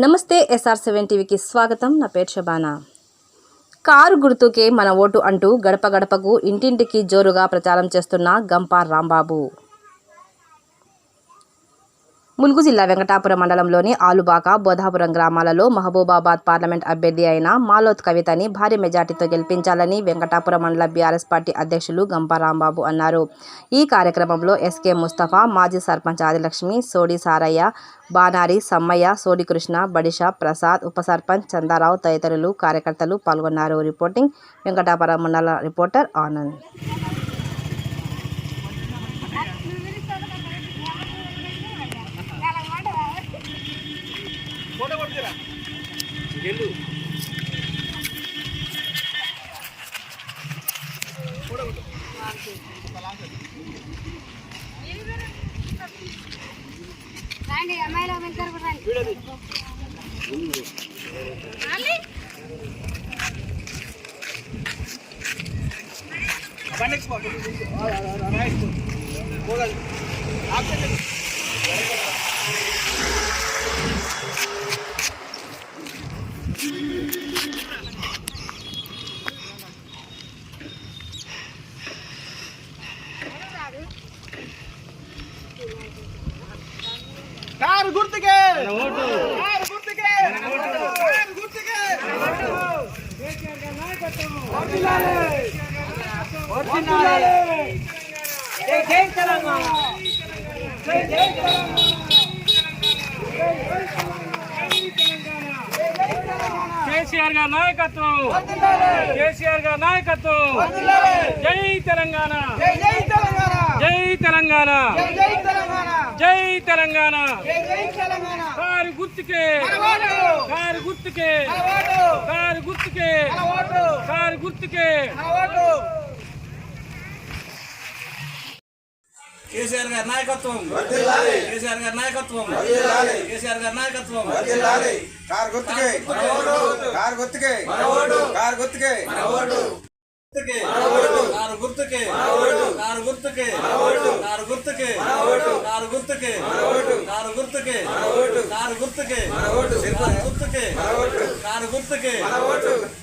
నమస్తే SR seven టీవీకి స్వాగతం. నా పేరు షబానా. కారు గుర్తుకే మన ఓటు అంటూ గడప గడపకు ఇంటింటికి జోరుగా ప్రచారం చేస్తున్న గంపా రాంబాబు. ములుగు జిల్లా వెంకటాపురం మండలంలోని ఆలుబాక బోధాపురం గ్రామాలలో మహబూబాబాద్ పార్లమెంట్ అభ్యర్థి అయిన మాలోత్ కవితని భారీ మెజార్టీతో గెలిపించాలని వెంకటాపురం మండల బీఆర్ఎస్ పార్టీ అధ్యక్షులు గంపారాంబాబు అన్నారు. ఈ కార్యక్రమంలో ఎస్కే ముస్తఫా మాజీ సర్పంచ్ ఆదిలక్ష్మి సోడి సారయ్య బానారి సమ్మయ్య సోడి కృష్ణ బడిషా ప్రసాద్ ఉప సర్పంచ్ చందారావు తదితరులు కార్యకర్తలు పాల్గొన్నారు. రిపోర్టింగ్ వెంకటాపురం మండల రిపోర్టర్ ఆనంద్. వెళ్ళు రండి అమ్మాయిలు వెళ్తారు కూడా రండి పండుగ పోదాలి ఆక్సిజన్ కారు గుర్తుకే. కారు గుర్తుకే. కారు గుర్తుకే. వర్ధిల్లాలి. వర్ధిల్లాలి. జై జై తెలంగాణ జై జై తెలంగాణ కేసీఆర్ గారి నాయకత్వం. కేసీఆర్ గారి నాయకత్వం. జై తెలంగాణ. జై తెలంగాణ. జై తెలంగాణ. తెలంగాణ. కారు గుర్తుకే. కారు గుర్తుకే. కారు గుర్తుకే. కారు గుర్తుకే. కేసీఆర్ గారి నాయకత్వం. కేసీఆర్ గారి నాయకత్వం. కేసీఆర్ గారి నాయకత్వం. కారు గుర్తుకే. కారు గుర్తుకే. కారు గుర్తుకే. గుర్తుకే. కారు గుర్తుకే. నారు గుర్తుకి. నారు గుర్తుకి. నారు గుర్తుకి. నారు గుర్తుకి. నారు గుర్తుకి. నారు గుర్తుకి. నారు గుర్తుకి.